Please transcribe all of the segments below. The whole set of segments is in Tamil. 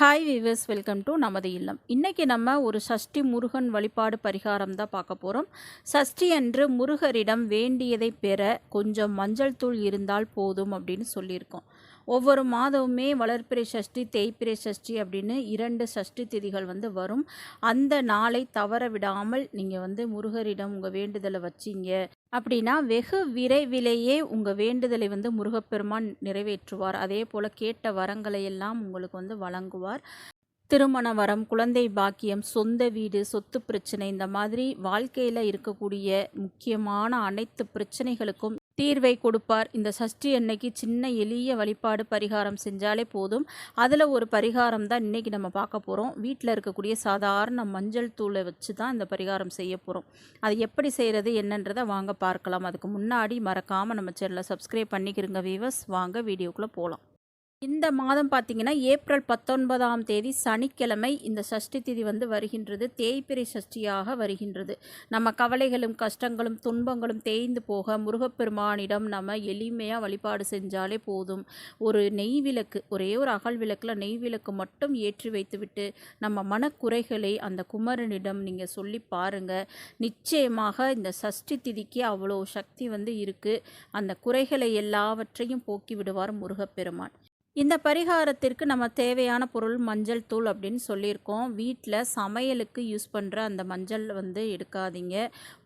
ஹாய் வீவர்ஸ் வெல்கம் டு நமது இல்லம். இன்றைக்கி நம்ம ஒரு சஷ்டி முருகன் வழிபாடு பரிகாரம் தான் பார்க்க போகிறோம் சஷ்டி அன்று முருகரிடம் வேண்டியதை பெற கொஞ்சம் மஞ்சள் தூள் இருந்தால் போதும் அப்படின்னு சொல்லியிருக்கோம். ஒவ்வொரு மாதமுமே வளர்ப்பிறை சஷ்டி தேய்ப்பிறை சஷ்டி அப்படின்னு இரண்டு சஷ்டி திதிகள் வந்து வரும். அந்த நாளை தவற விடாமல் நீங்கள் வந்து முருகரிடம் உங்கள் வேண்டுதலை வச்சிங்க. அப்படின்னா வெகு விரைவிலேயே உங்கள் வேண்டுதலை வந்து முருகப்பெருமான் நிறைவேற்றுவார். அதே போல் கேட்ட வரங்களை எல்லாம் உங்களுக்கு வந்து வழங்குவார். திருமண வரம் குழந்தை பாக்கியம் சொந்த வீடு சொத்து பிரச்சனை இந்த மாதிரி வாழ்க்கையில் இருக்கக்கூடிய முக்கியமான அனைத்து பிரச்சனைகளுக்கும் தீர்வை கொடுப்பார். இந்த சஷ்டி அன்னைக்கு சின்ன எளிய வழிபாடு பரிகாரம் செஞ்சாலே போதும். அதில் ஒரு பரிகாரம் தான் இன்றைக்கி நம்ம பார்க்க போகிறோம் வீட்டில் இருக்கக்கூடிய சாதாரண மஞ்சள் தூளை வச்சு தான் இந்த பரிகாரம் செய்ய போகிறோம் அது எப்படி செய்கிறது என்னன்றதை வாங்க பார்க்கலாம். அதுக்கு முன்னாடி மறக்காமல் நம்ம சேனலை சப்ஸ்கிரைப் பண்ணிக்கிறங்க வீவர்ஸ் வாங்க வீடியோக்குள்ளே போகலாம் இந்த மாதம் பார்த்தீங்கன்னா ஏப்ரல் பத்தொன்பதாம் தேதி சனிக்கிழமை இந்த சஷ்டி திதி வந்து வருகின்றது. தேய்பிரை சஷ்டியாக வருகின்றது. நம்ம கவலைகளும் கஷ்டங்களும் துன்பங்களும் தேய்ந்து போக முருகப்பெருமானிடம் நம்ம எளிமையாக வழிபாடு செஞ்சாலே போதும். ஒரு நெய் விளக்கு ஒரே ஒரு அகல் விளக்கில் நெய் விளக்கு மட்டும் ஏற்றி வைத்துவிட்டு நம்ம மனக்குறைகளை அந்த குமரனிடம் நீங்கள் சொல்லி பாருங்கள் நிச்சயமாக இந்த சஷ்டி திதிக்கு அவ்வளோ சக்தி வந்து இருக்குது அந்த குறைகளை எல்லாவற்றையும் போக்கி விடுவார் முருகப்பெருமான். இந்த பரிகாரத்திற்கு நம்ம தேவையான பொருள் மஞ்சள் தூள் அப்படின்னு சொல்லியிருக்கோம். வீட்டில் சமையலுக்கு யூஸ் பண்ணுற அந்த மஞ்சள் வந்து எடுக்காதீங்க.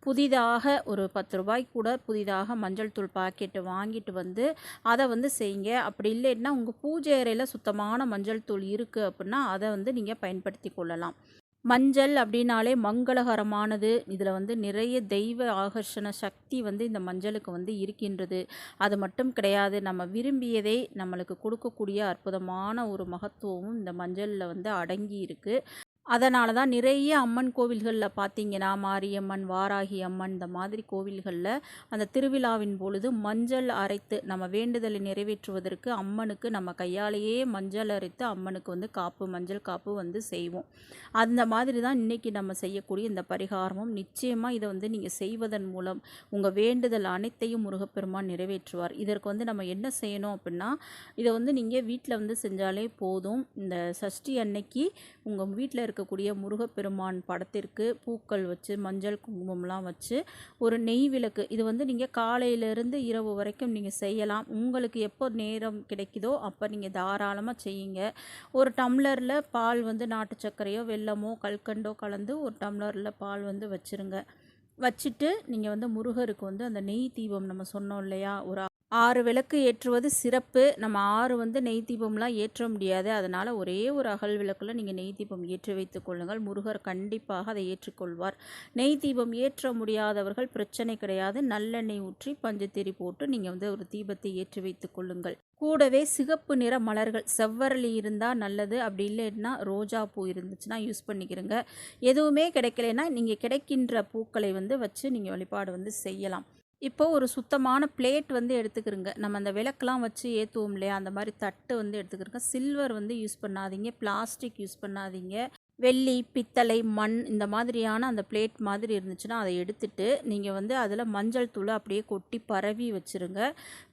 புதிதாக ஒரு பத்து ரூபாய்க்கு கூட புதிதாக மஞ்சள் தூள் பாக்கெட்டு வாங்கிட்டு வந்து அதை வந்து செய்யுங்க. அப்படி இல்லைன்னா உங்கள் பூஜை அறையில் சுத்தமான மஞ்சள் தூள் இருக்குது அப்படின்னா அதை வந்து நீங்கள் பயன்படுத்தி கொள்ளலாம். மஞ்சள் அப்படின்னாலே மங்களகரமானது. இதில் வந்து நிறைய தெய்வ ஆகர்ஷண சக்தி வந்து இந்த மஞ்சளுக்கு வந்து இருக்கின்றது. அது மட்டும் கிடையாது நம்ம விரும்பியதை நம்மளுக்கு கொடுக்கக்கூடிய அற்புதமான ஒரு மகத்துவமும் இந்த மஞ்சளில் வந்து அடங்கி இருக்குது அதனால தான் நிறைய அம்மன் கோவில்களில் பார்த்தீங்கன்னா மாரியம்மன் வாராகி அம்மன் இந்த மாதிரி கோவில்களில் அந்த திருவிழாவின் பொழுது மஞ்சள் அரைத்து நம்ம வேண்டுதலை நிறைவேற்றுவதற்கு அம்மனுக்கு நம்ம கையாலேயே மஞ்சள் அரைத்து அம்மனுக்கு வந்து காப்பு மஞ்சள் காப்பு வந்து செய்வோம். அந்த மாதிரி தான் இன்றைக்கி நம்ம செய்யக்கூடிய இந்த பரிகாரமும். நிச்சயமாக இதை வந்து நீங்கள் செய்வதன் மூலம் உங்கள் வேண்டுதல் அனைத்தையும் முருகப்பெருமான் நிறைவேற்றுவார். இதற்கு வந்து நம்ம என்ன செய்யணும் அப்படின்னா இதை வந்து நீங்கள் வீட்டில் வந்து செஞ்சாலே போதும். இந்த சஷ்டி அன்னைக்கு உங்கள் வீட்டில் இருக்கக்கூடிய முருகப்பெருமான் படத்திற்கு பூக்கள் வச்சு மஞ்சள் குங்குமம்லாம் வச்சு ஒரு நெய் விளக்கு. இது வந்து நீங்கள் காலையிலேருந்து இரவு வரைக்கும் நீங்கள் செய்யலாம். உங்களுக்கு எப்போ நேரம் கிடைக்குதோ அப்போ நீங்கள் தாராளமாக செய்யுங்க. ஒரு டம்ளரில் பால் வந்து நாட்டு சர்க்கரையோ வெல்லமோ கல்கண்டோ கலந்து ஒரு டம்ளரில் பால் வந்து வச்சுருங்க. வச்சுட்டு நீங்கள் வந்து முருகருக்கு வந்து அந்த நெய் தீபம் நம்ம சொன்னோம் இல்லையா? ஒரு ஆறு விளக்கு ஏற்றுவது சிறப்பு. நம்ம ஆறு வந்து நெய் தீபம்லாம் ஏற்ற முடியாது. அதனால் ஒரே ஒரு அகல் விளக்கில் நீங்கள் நெய் தீபம் ஏற்றி வைத்துக் கொள்ளுங்கள். முருகர் கண்டிப்பாக அதை ஏற்றுக்கொள்வார். நெய் தீபம் ஏற்ற முடியாதவர்கள் பிரச்சனை கிடையாது. நல்லெண்ணெய் ஊற்றி பஞ்சத்திரி போட்டு நீங்கள் வந்து ஒரு தீபத்தை ஏற்றி வைத்துக் கொள்ளுங்கள். கூடவே சிகப்பு நிற மலர்கள். செவ்வரளி இருந்தால் நல்லது. அப்படி இல்லைன்னா ரோஜா பூ இருந்துச்சுன்னா யூஸ் பண்ணிக்கிறங்க. எதுவுமே கிடைக்கலன்னா நீங்கள் கிடைக்கின்ற பூக்களை வந்து வச்சு நீங்கள் வழிபாடு வந்து செய்யலாம். இப்போ ஒரு சுத்தமான பிளேட் வந்து எடுத்துக்கிறோங்க. நம்ம அந்த விளக்கெலாம் வச்சு ஏற்றுவோம் இல்லையா? அந்த மாதிரி தட்டு வந்து எடுத்துக்கிறோங்க. சில்வர் வந்து யூஸ் பண்ணாதீங்க. பிளாஸ்டிக் யூஸ் பண்ணாதீங்க. வெள்ளி பித்தளை மண் இந்த மாதிரியான அந்த பிளேட் மாதிரி இருந்துச்சுன்னா அதை எடுத்துட்டு நீங்கள் வந்து அதில் மஞ்சள் தூளை அப்படியே கொட்டி பரவி வச்சுருங்க.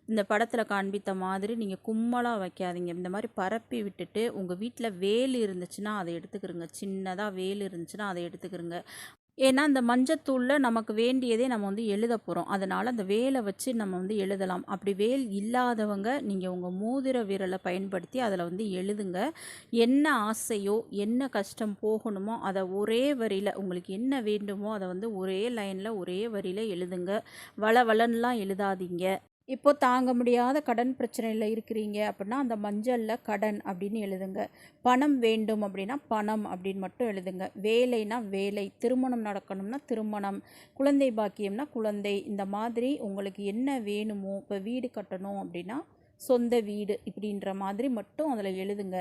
இந்த படத்தில் காண்பித்த மாதிரி நீங்கள் கும்மலாக வைக்காதீங்க. இந்த மாதிரி பரப்பி விட்டுட்டு உங்கள் வீட்டில் வேல் இருந்துச்சுன்னா அதை எடுத்துக்கிறோங்க. சின்னதாக வேல் இருந்துச்சுன்னா அதை எடுத்துக்கிறோங்க. ஏன்னா அந்த மஞ்சத்தூளில் நமக்கு வேண்டியதே நம்ம வந்து எழுத போகிறோம் அதனால் அந்த வேலை வச்சு நம்ம வந்து எழுதலாம். அப்படி வேல் இல்லாதவங்க நீங்கள் உங்கள் மூதிர விரலை பயன்படுத்தி அதில் வந்து எழுதுங்க. என்ன ஆசையோ என்ன கஷ்டம் போகணுமோ அதை ஒரே வரியில் உங்களுக்கு என்ன வேண்டுமோ அதை வந்து ஒரே லைனில் ஒரே வரியில் எழுதுங்க. வள வளன்லாம் எழுதாதீங்க. இப்போ தாங்க முடியாத கடன் பிரச்சனையில் இருக்கிறீங்க அப்படின்னா அந்த மஞ்சளில் கடன் அப்படின்னு எழுதுங்க. பணம் வேண்டும் அப்படின்னா பணம் அப்படின்னு மட்டும் எழுதுங்க. வேலைனா வேலை திருமணம் நடக்கணும்னா திருமணம் குழந்தை பாக்கியம்னா குழந்தை இந்த மாதிரி உங்களுக்கு என்ன வேணுமோ இப்போ வீடு கட்டணும் அப்படின்னா சொந்த வீடு இப்படின்ற மாதிரி மட்டும் அதில் எழுதுங்க.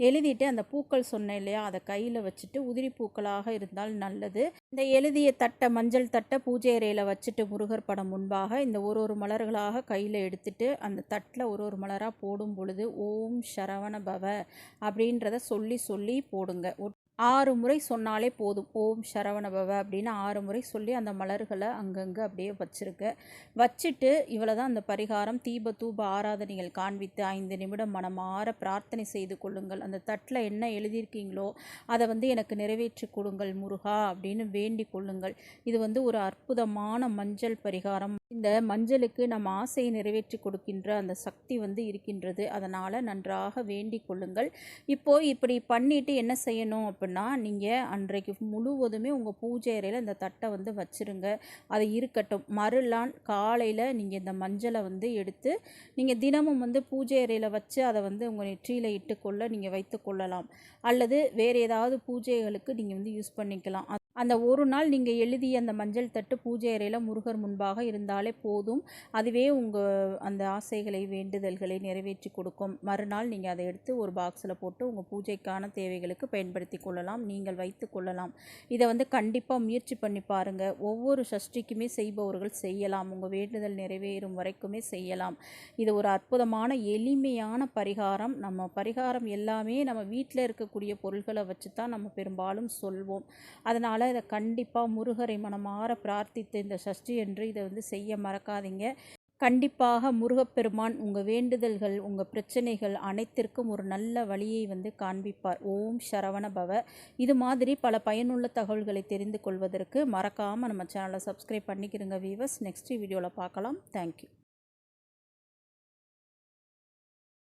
எழுதிட்டு அந்த பூக்கள் சொன்னேன் இல்லையா? அதை கையில் வச்சுட்டு உதிரி பூக்களாக இருந்தால் நல்லது. இந்த எழுதிய தட்டை மஞ்சள் தட்டை பூஜை அறையில் வச்சுட்டு முருகர் படம் முன்பாக இந்த ஒரு ஒரு மலர்களாக கையில் எடுத்துட்டு அந்த தட்டில் ஒரு ஒரு மலராக போடும் பொழுது ஓம் சரவண பவ அப்படின்றத சொல்லி சொல்லி போடுங்க. ஆறு முறை சொன்னாலே போதும். ஓம் சரவணபவ அப்படின்னு ஆறு முறை சொல்லி அந்த மலர்களை அங்கங்கே அப்படியே வச்சுருக்க. வச்சுட்டு இவ்வளோ தான் அந்த பரிகாரம் தீப தூப ஆராதனைகள் காண்பித்து ஐந்து நிமிடம் மனமாற பிரார்த்தனை செய்து கொள்ளுங்கள். அந்த தட்டில் என்ன எழுதியிருக்கீங்களோ அதை வந்து எனக்கு நிறைவேற்றி கொடுங்கள் முருகா அப்படின்னு வேண்டிக் கொள்ளுங்கள். இது வந்து ஒரு அற்புதமான மஞ்சள் பரிகாரம். இந்த மஞ்சளுக்கு நம்ம ஆசையை நிறைவேற்றி கொடுக்கின்ற அந்த சக்தி வந்து இருக்கின்றது. அதனால் நன்றாக வேண்டிக் கொள்ளுங்கள். இப்போது இப்படி பண்ணிவிட்டு என்ன செய்யணும் அப்படின்னு நீங்கள் அன்றைக்கு முழுவதுமே உங்கள் பூஜை அறையில் இந்த தட்டை வந்து வச்சுருங்க. அது இருக்கட்டும். மறுநாள் காலையில் நீங்கள் இந்த மஞ்சளை வந்து எடுத்து நீங்கள் தினமும் வந்து பூஜை அறையில் வச்சு அதை வந்து உங்கள் நெற்றியில் இட்டுக்கொள்ள நீங்கள் வைத்து கொள்ளலாம். அல்லது வேறு ஏதாவது பூஜைகளுக்கு நீங்கள் வந்து யூஸ் பண்ணிக்கலாம். அந்த ஒரு நாள் நீங்கள் எழுதிய அந்த மஞ்சள் தட்டு பூஜை அறையில் முருகர் முன்பாக இருந்தாலே போதும். அதுவே உங்கள் அந்த ஆசைகளை வேண்டுதல்களை நிறைவேற்றி கொடுக்கும். மறுநாள் நீங்கள் அதை எடுத்து ஒரு பாக்ஸில் போட்டு உங்கள் பூஜைக்கான தேவைகளுக்கு பயன்படுத்தி கொள்ளலாம். நீங்கள் வைத்து கொள்ளலாம். இதை வந்து கண்டிப்பாக முயற்சி பண்ணி பாருங்கள் ஒவ்வொரு சஷ்டிக்குமே செய்பவர்கள் செய்யலாம். உங்கள் வேண்டுதல் நிறைவேறும் வரைக்குமே செய்யலாம். இது ஒரு அற்புதமான எளிமையான பரிகாரம். நம்ம பரிகாரம் எல்லாமே நம்ம வீட்டில் இருக்கக்கூடிய பொருள்களை வச்சு தான் நம்ம பெரும்பாலும் சொல்வோம். அதனால் இதை கண்டிப்பாக முருகரை மனமாற பிரார்த்தித்து இந்த சஷ்டி என்று இதை வந்து செய்ய மறக்காதீங்க. கண்டிப்பாக முருகப்பெருமான் உங்கள் வேண்டுதல்கள் உங்கள் பிரச்சனைகள் அனைத்திற்கும் ஒரு நல்ல வழியை வந்து காண்பிப்பார். ஓம் சரவண பவ. இது மாதிரி பல பயனுள்ள தகவல்களை தெரிந்து கொள்வதற்கு மறக்காமல் நம்ம சேனலை சப்ஸ்கிரைப் பண்ணிக்கிறங்க வீவர்ஸ் நெக்ஸ்ட் வீடியோவில் பார்க்கலாம். தேங்க்யூ